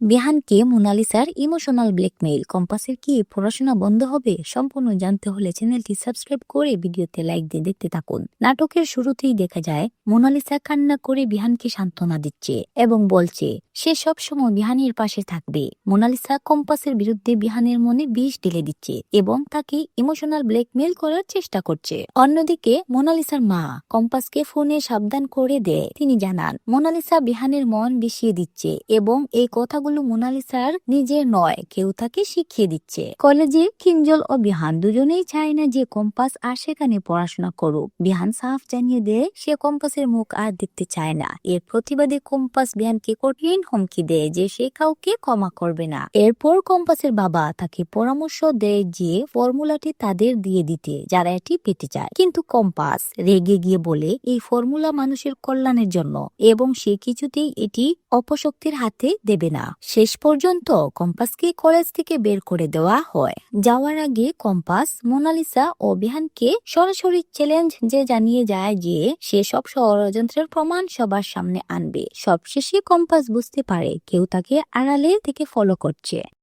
বিহানকে মোনালিসার emotional blackmail, কম্পাসের কি পড়াশোনা বন্ধ হবে সম্পূর্ণ জানতে হলে চ্যানেলটি সাবস্ক্রাইব করে ভিডিওতে লাইক দিয়ে দেখতে থাকুন। নাটকের শুরুতেই দেখা যায়, মোনালিসা কান্না করে বিহানকে সান্ত্বনা দিচ্ছে এবং বলছে, সে সব সময় বিহানের পাশে থাকবে। মোনালিসা কম্পাসের বিরুদ্ধে বিহানের মনে বিষ ঢেলে দিচ্ছে এবং তাকে ইমোশনাল ব্ল্যাকমেইল করার চেষ্টা করছে। অন্যদিকে মোনালিসার মা কম্পাসকে ফোনে সাবধান করে দেয়। তিনি জানান, মোনালিসা বিহানের মন বিষিয়ে দিচ্ছে এবং এই কথাগুলো মোনালিসার নিজের নয়, কেউ তাকে শিখিয়ে দিচ্ছে। কলেজে কিঞ্জল ও বিহান দুজনেই চায় না যে কম্পাস আর সেখানে পড়াশোনা করুক। বিহান সাফ জানিয়ে দেয়, সে কম্পাসের মুখ আর দেখতে চায় না। এর প্রতিবাদে কম্পাস বিহানকে কঠিন হুমকি দেয় যে সে কাউকে ক্ষমা করবে না। এরপর কম্পাসের বাবা তাকে পরামর্শ দেয় যে ফর্মুলাটি তাদের দিয়ে দিতে, যারা এটি পেতে চায়। কিন্তু কম্পাস রেগে গিয়ে বলে, এই ফর্মুলা মানুষের কল্যাণের জন্য এবং সে কিছুতেই এটি অপশক্তির হাতে দেবে না। শেষ পর্যন্ত কম্পাসকে কলেজ থেকে বের করে দেওয়া হয়। যাওয়ার আগে কম্পাস, মোনালিসা ও বিহানকে সরাসরি চ্যালেঞ্জ যে জানিয়ে যায় যে সে সব ষড়যন্ত্রের প্রমাণ সবার সামনে আনবে। সবশেষে কম্পাস বুঝতে পারে কেউ তাকে আড়ালে থেকে ফলো করছে।